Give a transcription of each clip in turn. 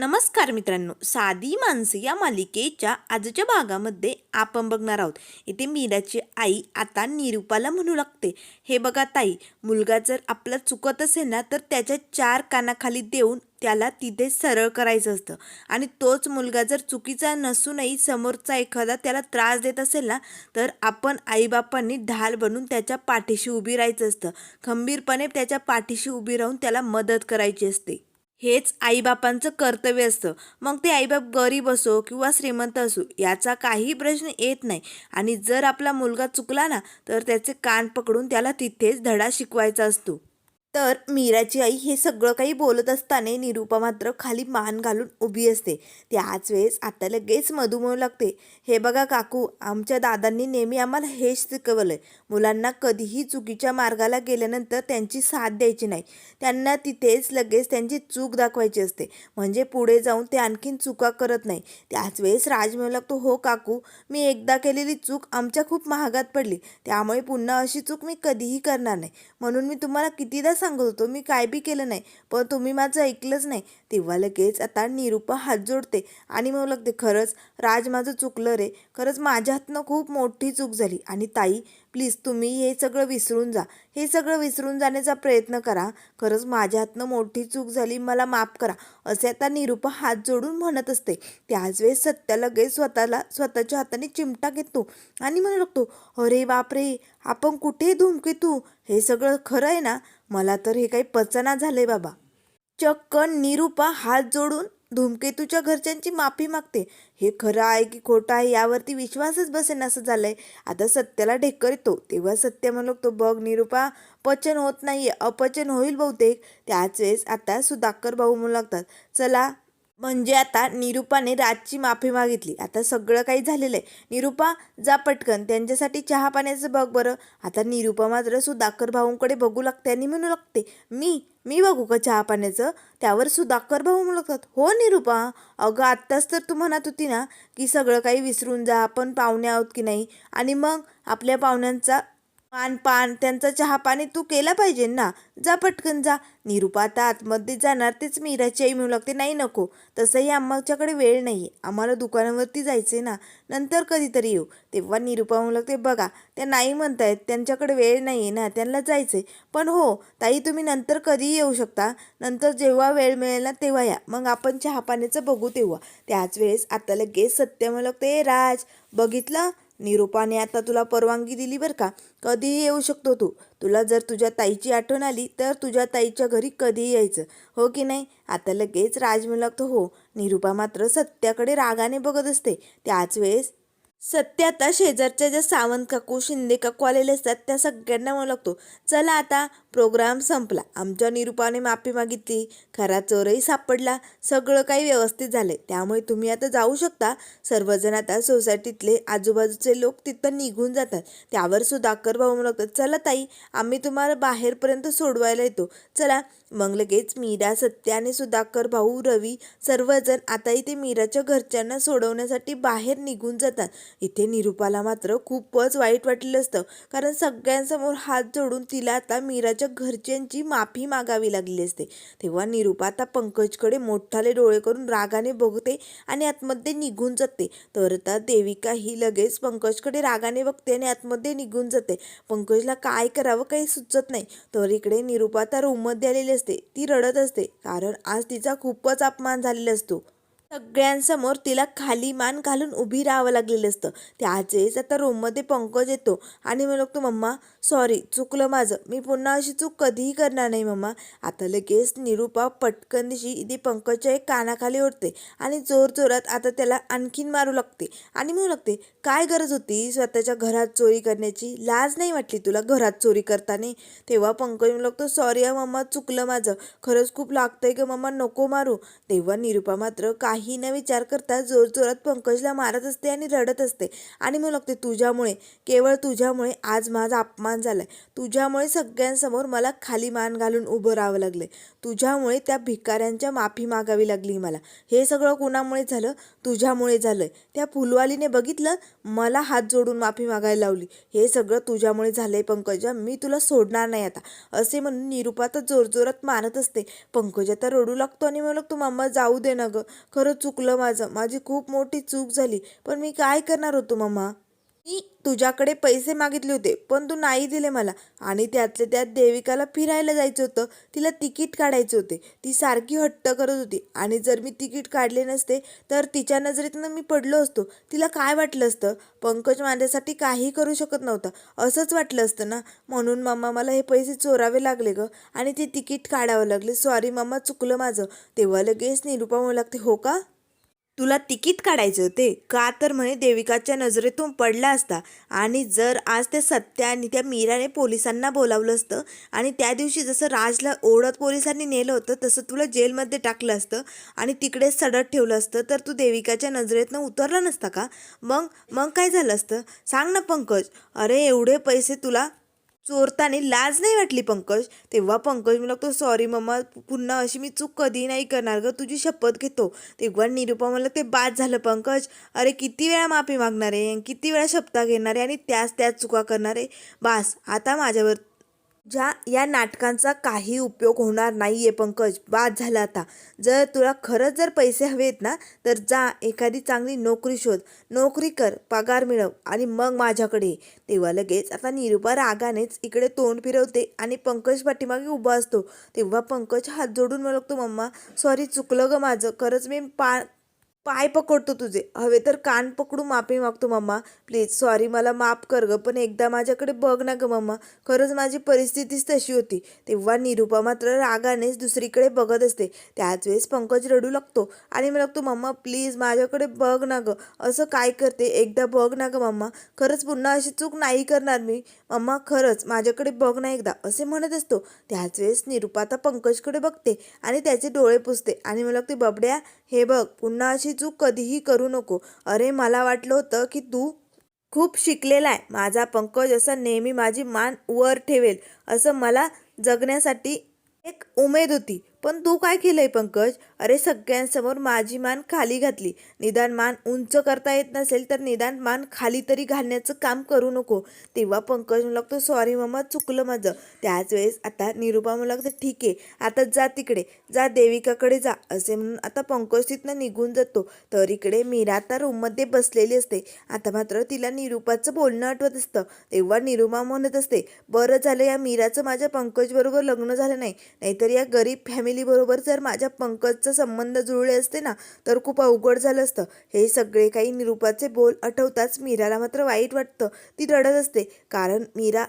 नमस्कार मित्रांनो साधी माणसं या मालिकेच्या आजच्या भागामध्ये आपण बघणार आहोत. इथे मीराची आई आता निरूपाला म्हणू लागते. हे बघा ताई मुलगा जर आपला चुकत असेल ना तर त्याच्या चार कानाखाली देऊन त्याला तिथे सरळ करायचं असतं. आणि तोच मुलगा जर चुकीचा नसूनही समोरचा एखादा त्याला त्रास देत असेल ना तर आपण आईबापांनी ढाल बनून त्याच्या पाठीशी उभी राहायचं असतं. खंबीरपणे त्याच्या पाठीशी उभी राहून त्याला मदत करायची असते. हेच आईबापांचं कर्तव्य असतं. मग ते आईबाप गरीब असो किंवा श्रीमंत असो याचा काही प्रश्न येत नाही. आणि जर आपला मुलगा चुकला ना तर त्याचे कान पकडून त्याला तिथेच धडा शिकवायचा असतो. तर मीराची आई हे सगळं काही बोलत असताना निरूपा मात्र खाली मान घालून उभी असते. त्याच वेळेस आता लगेच मधू म्हणू लागते हे बघा काकू आमच्या दादांनी नेहमी आम्हाला हेच शिकवलं आहे मुलांना कधीही चुकीच्या मार्गाला गेल्यानंतर त्यांची साथ द्यायची नाही. त्यांना तिथेच लगेच त्यांची चूक दाखवायची असते. म्हणजे पुढे जाऊन ते आणखीन चुका करत नाही. त्याच वेळेस राज म्हणू लागतो हो काकू मी एकदा केलेली चूक आमच्या खूप महागात पडली. त्यामुळे पुन्हा अशी चूक मी कधीही करणार नाही. म्हणून मी तुम्हाला कितीदा सांगत होतो मी काय बी केलं नाही पण तुम्ही माझं ऐकलंच नाही. तेव्हा लगेच आता निरूपा हात जोडते आणि मग लागते खरंच राज माझं चुकलं रे. खरंच माझ्या हातनं खूप मोठी चूक झाली आणि ताई प्लीज तुम्ही हे सगळं विसरून जा. हे सगळं विसरून जाण्याचा प्रयत्न करा. खरंच माझ्या हातनं मोठी चूक झाली मला माफ करा. असे आता निरूपा हात जोडून म्हणत असते. त्याच वेळेस सत्या लगेच स्वतःला स्वतःच्या हाताने चिमटा घेतो आणि म्हणू लागतो अरे बापरे आपण कुठे धुमकेतू हे सगळं खरं आहे ना? मला तर हे काही पचना झालंय बाबा. चक्क निरूपा हात जोडून धूमकेतूच्या घरच्यांची माफी मागते. हे खरं आहे की खोटं आहे यावरती विश्वासच बसेन असं झालंय. आता सत्याला ढेकर येतो. तेव्हा सत्य म्हणलो तो बघ निरूपा पचन होत नाहीये. अपचन होईल बहुतेक. त्याच वेळेस आता सुधाकर भाऊ म्हणू लागतात चला म्हणजे आता निरूपाने राजची माफी मागितली. आता सगळं काही झालेलं आहे. निरूपा जा पटकन. त्यांच्यासाठी चहा पाण्याचं बघ बरं. आता निरूपा मात्र सुधाकर भाऊंकडे बघू लागते आणि म्हणू लागते मी मी बघू का चहा पाण्याचं. त्यावर सुधाकर भाऊ म्हणतात लागतात हो निरूपा? अगं आत्ताच तर तू म्हणत होती ना की सगळं काही विसरून जा आपण पाहुणे आहोत की नाही? आणि मग आपल्या पाहुण्यांचा पान पान त्यांचा चहा पाणी तू केला पाहिजे ना. जा पटकन जा. निरूपा आता आतमध्ये जाणार तेच मीराची आई म्हणू लागते नाही नको. तसंही आम्हाच्याकडे वेळ नाही. आहे आम्हाला दुकानावरती जायचे ना. नंतर कधीतरी येऊ. तेव्हा निरुपा म्हणू लागते बघा त्या नाही म्हणतायत त्यांच्याकडे वेळ नाही आहे ना. त्यांना जायचं पण हो ताई तुम्ही नंतर कधीही येऊ शकता. नंतर जेव्हा वेळ मिळेल ना तेव्हा या. मग आपण चहा पाण्याचं बघू तेव्हा. त्याच वेळेस आता लगेच सत्य म्हणू लागते राज बघितलं? निरूपाने आता तुला परवानगी दिली बरं का? कधीही येऊ शकतो तू. तुला जर तुझ्या ताईची आठवण आली तर तुझ्या ताईच्या घरी कधीही यायचं. हो की नाही? आता लगेच राज म्हणू हो. निरूपा मात्र सत्याकडे रागाने बघत असते. त्याच वेळेस सत्य आता शेजारच्या ज्या सावंत काकू शिंदे काकू आलेले असतात त्या सगळ्यांना म्हणू लागतो. चला आता प्रोग्राम संपला. आमच्या निरूपाने माफी मागितली. खरा चोरही सापडला. सगळं काही व्यवस्थित झाले त्यामुळे तुम्ही आता जाऊ शकता. सर्वजण आता सोसायटीतले आजूबाजूचे लोक तिथं निघून जातात. त्यावर सुधाकर भाऊ म्हणू लागतात चला ताई आम्ही तुम्हाला बाहेरपर्यंत सोडवायला येतो. चला. मग लगेच मीरा सत्य आणि सुधाकर भाऊ रवी सर्वजण आता इथे मीराच्या घरच्यांना सोडवण्यासाठी बाहेर निघून जातात. इथे निरूपाला मात्र खूपच वाईट वाटलेलं असतं. कारण सगळ्यांसमोर हात जोडून तिला आता मीराच्या घरच्यांची माफी मागावी लागली असते. तेव्हा निरूपा आता पंकजकडे मोठाले डोळे करून रागाने बघते आणि आतमध्ये निघून जाते. तर आता देविका ही लगेच पंकजकडे रागाने बघते आणि आतमध्ये निघून जाते. पंकजला काय करावं काही सुचत नाही. तर इकडे निरूपा आता रूममध्ये आलेली असते. ती रडत असते. कारण आज तिचा खूपच अपमान झालेला असतो. सगळ्यांसमोर तिला खाली मान घालून उभी राहावं लागलेलं असतं. त्याचेच आता रूममध्ये पंकज येतो आणि मग लागतो मम्मा सॉरी चुकलं माझं. मी पुन्हा अशी चूक कधीही करणार नाही मम्मा. आता लगेच निरूपा पटकन दिशी इथे पंकजच्या एक कानाखाली ओढते आणि जोर जोरात आता त्याला आणखीन मारू लागते. आणि म्हणू लागते काय गरज होती स्वतःच्या घरात चोरी करण्याची? लाज नाही वाटली तुला घरात चोरी करताना? तेव्हा पंकज म्हणू लागतो सॉरी हा मम्मा चुकलं माझं. खरंच खूप लागतंय ग मम्मा नको मारू. तेव्हा निरूपा मात्र काही काही न विचार करता जोरजोरात पंकजला मारत असते आणि रडत असते. आणि मग लागते तुझ्यामुळे केवळ तुझ्यामुळे आज माझा अपमान झालाय. तुझ्यामुळे सगळ्यांसमोर मला खाली मान घालून उभं राहावं लागले तुझ्यामुळे त्या भिकाऱ्यांच्या माफी मागावी लागली मला. हे सगळं कुणामुळे झालं? तुझ्यामुळे झालंय. त्या फुलवालीने बघितलं मला हात जोडून माफी मागायला लावली. हे सगळं तुझ्यामुळे झालंय पंकजा. मी तुला सोडणार नाही आता. असे म्हणून निरुपा तर जोरजोरात मारत असते. पंकजा तर रडू लागतो आणि मला तू मम्मा जाऊ दे ना गं. खरं चुकलं माझं. माझी खूप मोठी चूक झाली. पण मी काय करणार होतो मम्मा मी तुझ्याकडे पैसे मागितले होते पण तू नाही दिले मला. आणि त्यातल्या त्यात देविकाला फिरायला जायचं होतं. तिला तिकीट काढायचे होते. ती सारखी हट्ट करत होती. आणि जर मी तिकीट काढले नसते तर तिच्या नजरेतनं मी पडलो असतो. तिला काय वाटलं असतं? पंकज माझ्यासाठी काही करू शकत नव्हता. असंच वाटलं असतं ना? म्हणून मम्मा मला हे पैसे चोरावे लागले ग. आणि ते तिकीट काढावं लागले. सॉरी मम्मा चुकलं माझं. तेव्हा लगेच निरुपा म्हणू लागते हो का? तुला तिकीट काढायचे होते? का तर म्हणे देविकाच्या नजरेतून पडला असता. आणि जर आज ते सत्या आणि त्या मीराने पोलिसांना बोलावलं असतं आणि त्या दिवशी जसं राजला ओढत पोलिसांनी नेलं होतं तसं तुला जेलमध्ये टाकलं असतं आणि तिकडेच सडत ठेवलं असतं तर तू देविकाच्या नजरेतनं उतरला नसता का? मग मग काय झालं असतं? सांग ना पंकज. अरे एवढे पैसे तुला चोरताने लाज नाही वाटली पंकज? तेव्हा पंकज मला लागतो सॉरी मम्मा पुन्हा अशी मी चूक कधी नाही करणार ग तुझी शपथ घेतो. तेव्हा निरुपा मला ते बाद झालं पंकज. अरे किती वेळा माफी मागणार आहे किती वेळा शपथा घेणार आहे आणि त्याच त्याच चुका करणार? आहे बास आता माझ्यावर ज्या या नाटकांचा काही उपयोग होणार नाही आहे पंकज. बाद झाला आता. जर तुला खरंच जर पैसे हवेत ना तर जा एखादी चांगली नोकरी शोध. नोकरी कर पगार मिळव आणि मग माझ्याकडे तेव्हा लगेच आता निरुपा रागानेच इकडे तोंड फिरवते आणि पंकज पाठीमागे उभा असतो. तेव्हा पंकज हात जोडून म्हणतो मम्मा सॉरी चुकलं ग माझं. खरंच मी पा पाय पकडतो तुझे. हवे तर कान पकडू माफी मागतो मम्मा. प्लीज सॉरी मला माफ कर ग पण एकदा माझ्याकडे बघ ना ग मम्मा. खरंच माझी परिस्थितीच तशी होती. तेव्हा निरुपा मात्र रागानेच दुसरीकडे बघत असते. त्याच वेळेस पंकज रडू लागतो आणि मला लागतो मम्मा प्लीज माझ्याकडे बघ ना ग. असं काय करते? एकदा बघ ना ग मम्मा. खरंच पुन्हा अशी चूक नाही करणार मी. मम्मा खरंच माझ्याकडे बघ ना एकदा असे म्हणत असतो. त्याच वेळेस निरुपा आता पंकजकडे बघते आणि त्याचे डोळे पुसते आणि मला लागते बबड्या हे बघ पुन्हा अशी चूक कधीही करू नको. अरे मला वाटलं होतं की तू खूप शिकलेला आहे. माझा पंकज असा नेहमी माझी मान वर ठेवेल असं मला जगण्यासाठी एक उमेद होती. पण तू काय केलंय पंकज? अरे सगळ्यांसमोर माझी मान खाली घातली. निदान मान उंच करता येत नसेल तर निदान मान खाली तरी घालण्याचं काम करू नको. तेव्हा पंकज म्हणू लागतो सॉरी मम्मा चुकलं माझं. त्याच वेळेस आता निरुपा म्हणू लागतं ठीक आहे आता जा तिकडे. जा देविकाकडे जा. असे म्हणून आता पंकज तिथनं निघून जातो. तर इकडे मीरा आता रूममध्ये बसलेली असते. आता मात्र तिला निरुपाचं बोलणं आठवत असतं. तेव्हा निरुपा म्हणत असते बरं झालं या मीराचं माझ्या पंकजबरोबर लग्न झालं नाही. नाहीतर या गरीब फॅमिली फॅमिलीबरोबर जर माझ्या पंकजचा संबंध जुळले असते ना तर खूप अवघड झालं असतं. हे सगळे काही निरुपाचे बोल आठवताच मीराला मात्र वाईट वाटतं. ती रडत असते कारण मीरा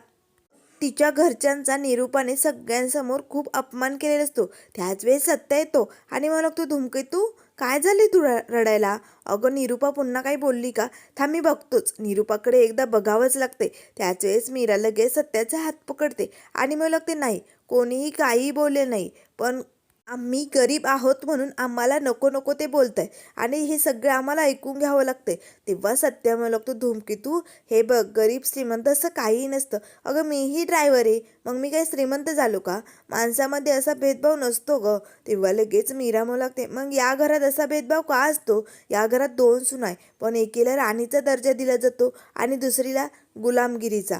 तिच्या घरच्यांचा निरूपाने सगळ्यांसमोर खूप अपमान केलेला असतो. त्याच वेळेस सत्य येतो आणि मला तू धुमके तू काय झाली तू रडायला? अगं निरूपा पुन्हा काही बोलली का? थांब मी बघतोच. निरूपाकडे एकदा बघावंच लागते. त्याच वेळेस मीरा लगेच सत्याचा हात पकडते आणि मला लागते नाही कोणीही काहीही बोलले नाही. पण आम्ही गरीब आहोत म्हणून आम्हाला नको नको ते बोलत आहे आणि हे सगळं आम्हाला ऐकून घ्यावं लागते तेव्हा सत्य लागतो धुमकी तू हे बघ गरीब श्रीमंत असं काहीही नसतं. अगं मीही ड्रायव्हर आहे. मग मी काय श्रीमंत झालो का? माणसामध्ये असा भेदभाव नसतो ग. तेव्हा लगेच मीरा म्हणू लागते मग या घरात असा भेदभाव का असतो? या घरात दोन सुनाय आहे. पण एकीला राणीचा दर्जा दिला जातो आणि दुसरीला गुलामगिरीचा.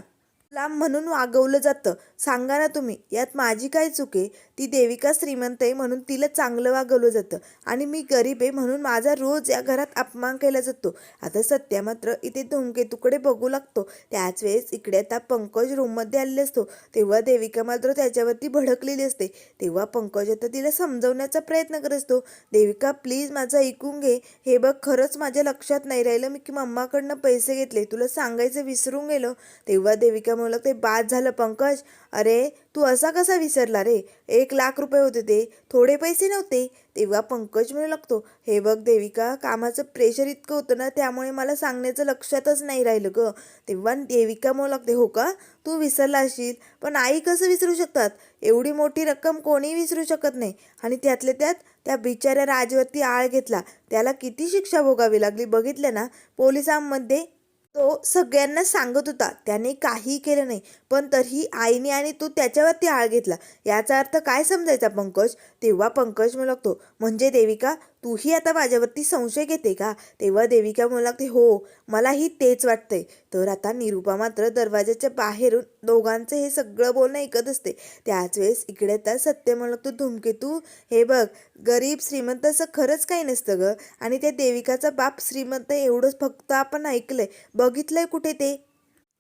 गुलाम म्हणून वागवलं जातं. सांगा ना तुम्ही यात माझी काय चूक आहे? ती देविका श्रीमंत आहे म्हणून तिला चांगलं वागवलं जातं. आणि मी गरीब आहे म्हणून माझा रोज या घरात अपमान केला जातो. आता सत्या मात्र इथे धूमकेतूकडे बघू लागतो. त्याच वेळेस इकडे आता पंकज रूममध्ये आलेले असतो. तेव्हा देविका मात्र त्याच्यावरती भडकलेली असते. तेव्हा पंकज आता तिला समजवण्याचा प्रयत्न करत असतो. देविका प्लीज माझं ऐकून घे. हे बघ खरंच माझ्या लक्षात नाही राहिलं मी की मम्माकडनं पैसे घेतले. तुला सांगायचं विसरून गेलो. तेव्हा देविका म्हणू लागते बाद झालं पंकज. अरे तू असा कसा विसरला रे? एक लाख रुपये होते ते. थोडे पैसे नव्हते. तेव्हा पंकज म्हणू लागतो हे बघ देविका कामाचं प्रेशर इतकं होतं ना त्यामुळे मला सांगण्याचं लक्षातच नाही राहिलं ग. तेव्हा देविका म्हणू लागते हो का? तू विसरला असशील. पण आई कसं विसरू शकतात? एवढी मोठी रक्कम कोणी विसरू शकत नाही. आणि त्यातल्या त्यात त्या बिचाऱ्या राजवरती आळ घेतला. त्याला किती शिक्षा भोगावी लागली बघितलं ना? पोलिसांमध्ये तो सगळ्यांना सांगत होता. त्याने काही केलं नाही पण तरीही आईने आणि तू त्याच्यावरती आळ घेतला. याचा अर्थ काय समजायचा पंकज? तेव्हा पंकज म्हणतो म्हणजे देविका तूही आता माझ्यावरती संशय घेते का? तेव्हा देविका म्हणू लागते हो मलाही तेच वाटतंय. तर आता निरुपा मात्र दरवाजाच्या बाहेरून दोघांचं हे सगळं बोलणं ऐकत असते. त्याच वेळेस इकडे तर सत्य म्हणू लागतो धूमकेतू हे बघ गरीब श्रीमंत असं खरंच काही नसतं ग. आणि त्या देविकाचा बाप श्रीमंत एवढंच फक्त आपण ऐकलंय. बघितलंय कुठे ते?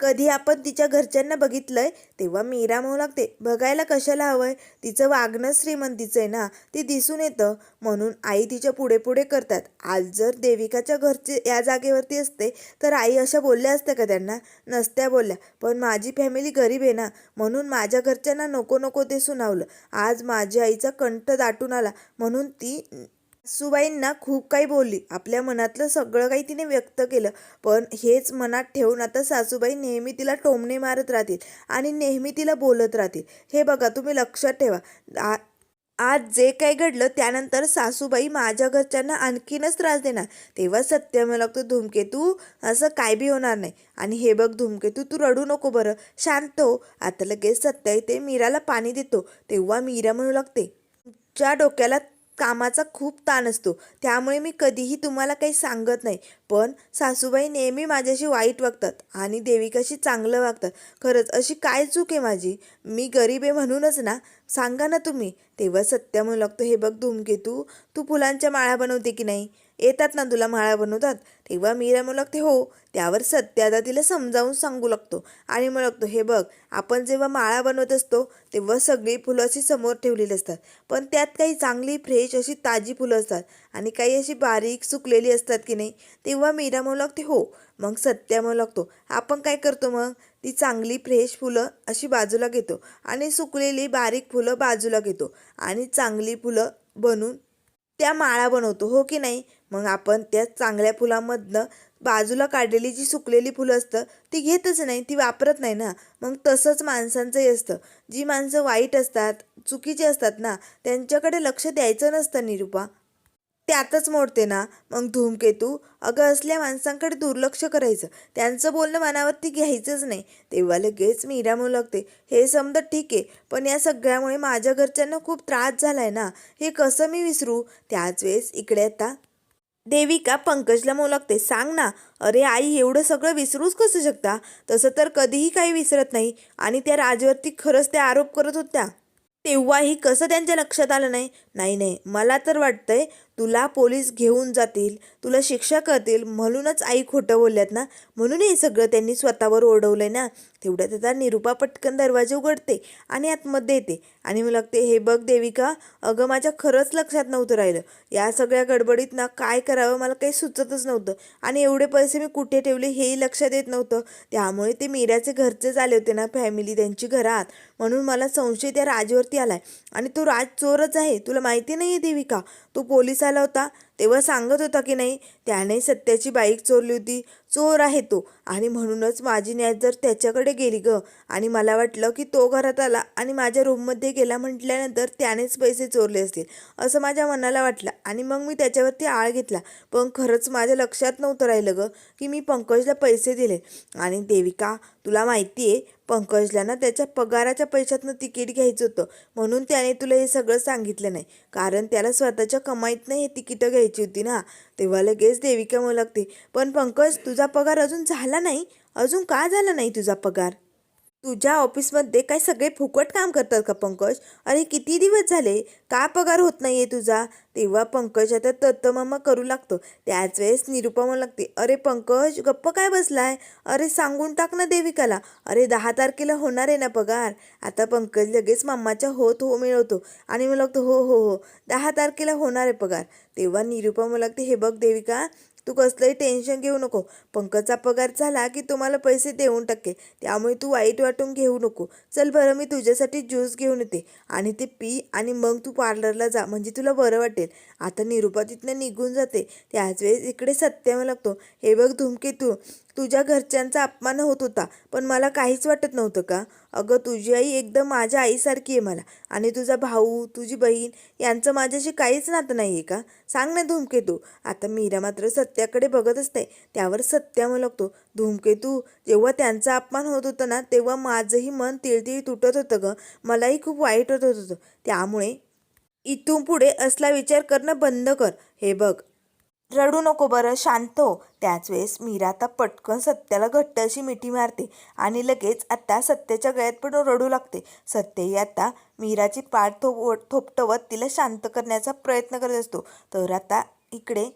कधी आपण तिच्या घरच्यांना बघितलंय तेव्हा मीरा म्हणू लागते बघायला कशाला हवंय? तिचं वागणं श्रीमंतीचं आहे ना ते दिसून येतं. म्हणून आई तिच्या पुढे पुढे करतात. आज जर देविकाच्या घरचे या जागेवरती असते तर आई अशा बोलल्या असत्या का त्यांना? नसत्या बोलल्या. पण माझी फॅमिली गरीब आहे ना म्हणून माझ्या घरच्यांना नको नको ते सुनावलं. आज माझ्या आईचा कंठ दाटून आला म्हणून ती सासूबाईंना खूप काही बोलली. आपल्या मनातलं सगळं काही तिने व्यक्त केलं. पण हेच मनात ठेवून आता सासूबाई नेहमी तिला टोमणे मारत राहतील आणि नेहमी तिला बोलत राहतील. हे बघा तुम्ही लक्षात ठेवा. आ- आज जे काही घडलं त्यानंतर सासूबाई माझ्या घरच्यांना आणखीनच त्रास देणार. तेव्हा सत्य मला लागतो धूमकेतू असं काय बी होणार नाही. आणि हे बघ धूमकेतू तू रडू नको बरं. शांत हो. आता लगेच सत्य ते मीराला पाणी देतो. तेव्हा मीरा म्हणू लागते तुमच्या डोक्याला कामाचा खूप ताण असतो. त्यामुळे मी कधीही तुम्हाला काही सांगत नाही. पण सासूबाई नेहमी माझ्याशी वाईट वागतात आणि देविकाशी चांगलं वागतात. खरंच अशी काय चूक आहे माझी? मी गरीब आहे म्हणूनच ना? सांगा ना तुम्ही. तेव्हा सत्य म्हणू लागतो हे बघ धूमकेतू तू फुलांच्या माळा बनवते की नाही? येतात ना तुला माळा बनवतात? तेव्हा मीरा म्हणू लागते हो. त्यावर सत्यादा तिला समजावून सांगू लागतो आणि म्हणू लागतो हे बघ आपण जेव्हा माळा बनवत असतो तेव्हा सगळी फुलं अशी समोर ठेवलेली असतात. पण त्यात काही चांगली फ्रेश अशी ताजी फुलं असतात. आणि काही अशी बारीक सुकलेली असतात की नाही तेव्हा मिरामू म्हणू लागते हो मग सत्या म्हणू लागतो आपण काय करतो मग? ती चांगली फ्रेश फुलं अशी बाजूला घेतो आणि सुकलेली बारीक फुलं बाजूला घेतो आणि चांगली फुलं बनवून त्या माळा बनवतो हो की नाही? मग आपण त्या चांगल्या फुलामधनं बाजूला काढलेली जी सुकलेली फुलं असतं ती घेतच नाही ती वापरत नाही ना? मग तसंच माणसांचंही असतं. जी माणसं वाईट असतात चुकीची असतात ना त्यांच्याकडे लक्ष द्यायचं नसतं निरुपा. त्यातच मोडते ना. मग धूमकेतू अगं असल्या माणसांकडे दुर्लक्ष करायचं. त्यांचं बोलणं मनावरती घ्यायचंच नाही. तेव्हा लगेच मीरा म्हणू लागते. हे समजा ठीक आहे पण या सगळ्यामुळे माझ्या घरच्यांना खूप त्रास झालाय ना. हे कसं मी विसरू? त्याच वेळेस इकडे आता देविका पंकजला म्हणू लागते. सांग ना अरे आई एवढं सगळं विसरूच कसं शकता? तसं तर कधीही काही विसरत नाही. आणि त्या राजवरती खरंच त्या आरोप करत होत्या. तेव्हाही कसं त्यांच्या लक्षात आलं नाही? नाही नाही. मला तर वाटतंय तुला पोलीस घेऊन जातील तुला शिक्षा करतील म्हणूनच आई खोटं बोलल्यात ना? म्हणून हे सगळं त्यांनी स्वतःवर ओढवलंय ना? तेवढ्यात आता निरुपा पटकन दरवाजे उघडते आणि आतमध्ये येते. आणि मला लागते हे बघ देविका अगं माझ्या खरंच लक्षात नव्हतं राहिलं. या सगळ्या गडबडीत ना काय करावं मला काही सुचतच नव्हतं. आणि एवढे पैसे मी कुठे ठेवले हेही लक्षात येत नव्हतं. त्यामुळे ते मीराचे घरचेच आले होते ना फॅमिली त्यांची घरात. म्हणून मला संशय त्या राजवरती आला आहे आणि तो राज चोरच आहे. तुला माहिती नाही आहे देविका? तो पोलीस आला होता. तेव्हा सांगत होता की नाही त्याने सत्याची बाईक चोरली होती. चोर आहे तो. आणि म्हणूनच माझी न्याय जर त्याच्याकडे गेली ग. आणि मला वाटलं की तो घरात आला आणि माझ्या रूममध्ये गेला म्हटल्यानंतर त्यानेच पैसे चोरले असतील असं माझ्या मनाला वाटलं. आणि मग मी त्याच्यावरती आळ घेतला. पण खरंच माझ्या लक्षात नव्हतं राहिलं ग की मी पंकजला पैसे दिले. आणि देविका तुला माहिती आहे पंकजला ना त्याच्या पगाराच्या पैशातनं तिकीट घ्यायचं होतं. म्हणून त्याने तुला हे सगळं सांगितलं नाही. कारण त्याला स्वतःच्या कमाईतनं हे तिकीटं घ्यायची होती ना. तेव्हा लगेच देविका म्हणू लागते पण पंकज तुझा पगार अजून झाला नाही? अजून का झाला नाही तुझा पगार? तुझ्या ऑफिसमध्ये काय सगळे फुकट काम करतात का पंकज? अरे किती दिवस झाले? का पगार होत नाही आहे तुझा? तेव्हा पंकज आता तत्तमामा करू लागतो. त्याच वेळेस निरुपा म्हणू लागते अरे पंकज गप्प काय बसलाय? अरे सांगून टाक ना देविकाला. अरे दहा तारखेला होणार आहे ना पगार. आता पंकज लगेच मामाच्या होत हो मिळवतो आणि मला लागतो हो हो हो दहा तारखेला होणार आहे पगार. तेव्हा निरुपा मला लागते हे बघ देविका तू कसलंही टेन्शन घेऊ नको. पंकजचा पगार झाला की तुम्हाला पैसे देऊन टाके त्यामुळे तू वाईट वाटून घेऊ नको. चल बरं मी तुझ्यासाठी ज्यूस घेऊन येते. आणि ते पी आणि मग तू पार्लरला जा. म्हणजे तुला बरं वाटेल. आता निरुपा तिथनं निघून जाते. त्याच वेळेस इकडे सत्यम लागतो. हे बघ धुमकेतू. तुझ्या घरच्यांचा अपमान होत होता पण मला काहीच वाटत नव्हतं का? अगं तुझी आई एकदम माझ्या आईसारखी आहे मला. आणि तुझा भाऊ तुझी बहीण यांचं माझ्याशी काहीच नातं नाही आहे का? सांग ना धूमकेतू. आता मीरा मात्र सत्याकडे बघत असते. त्यावर सत्या लागतो धूमकेतू जेव्हा त्यांचा अपमान होत होता ना तेव्हा माझंही मन तिळतिळ तुटत होतं गं. मलाही खूप वाईट होत होतं. त्यामुळे इथून पुढे असला विचार करणं बंद कर. हे बघ. रडू नको बरं शांत हो. त्याच वेळेस मीरा आता पटकन सत्याला घट्ट अशी मिठी मारते आणि लगेच आता सत्याच्या गळ्यात पण रडू लागते. सत्यही आता मीराची पाठ थोप थोपटवत तिला शांत करण्याचा प्रयत्न करत असतो. तर आता इकडे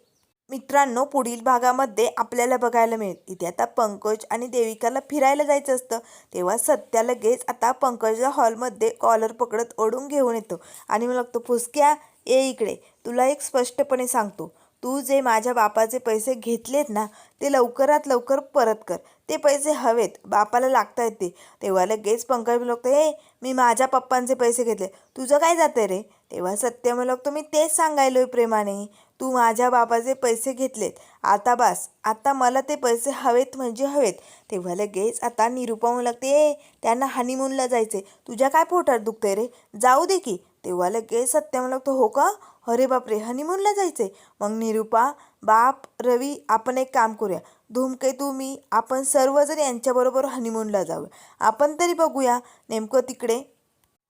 मित्रांनो पुढील भागामध्ये आपल्याला बघायला मिळेल. इथे आता पंकज आणि देविकाला फिरायला जायचं असतं. तेव्हा सत्या लगेच आता पंकजला हॉलमध्ये कॉलर पकडत ओढून घेऊन येतो. आणि मला लागतो फुसक्या ये इकडे. तुला एक स्पष्टपणे सांगतो. तू जे माझ्या बापाचे पैसे घेतलेत ना ते लवकरात लवकर परत कर. ते पैसे हवेत बापाला लागता येते तेव्हा लगेच पंकज लागतो हे मी माझ्या पप्पांचे पैसे घेतले. तुझं काय जातं रे? तेव्हा सत्य मला मी तेच सांगायलो प्रेमाने. तू माझ्या बापाचे पैसे घेतलेत. आता बस आता मला ते पैसे हवेत म्हणजे हवेत. तेव्हा लगेच आता निरुपा म्हणू लागते ए त्यांना हनीमूनला जायचे तुझ्या काय पोटात दुखतंय रे? जाऊ दे की. तेव्हा लगेच सत्य म्हणू लागतो हो का? अरे बापरे हनीमूनला जायचंय. मग निरुपा बाप रवी आपण एक काम करूया. धूमकेतू मी आपण सर्वजण यांच्याबरोबर हनीमूनला जाऊया. आपण तरी बघूया नेमकं तिकडे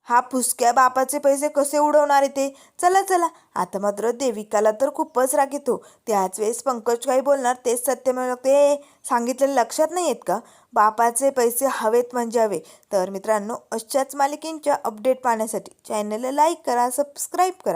हा फुसक्या बापाचे पैसे कसे उडवणार ते? चला चला. आता मात्र देविकाला तर खूपच राग येतो. त्याच वेळेस पंकज काही बोलणार तेच सत्य म्हणू ते सांगितलेलं लक्षात नाही आहेत का? बापाचे पैसे हवेत म्हणजे हवे तर मित्रांनो अशाच मालिकेंच्या अपडेट पाहण्यासाठी चॅनलला लाईक करा सबस्क्राईब करा.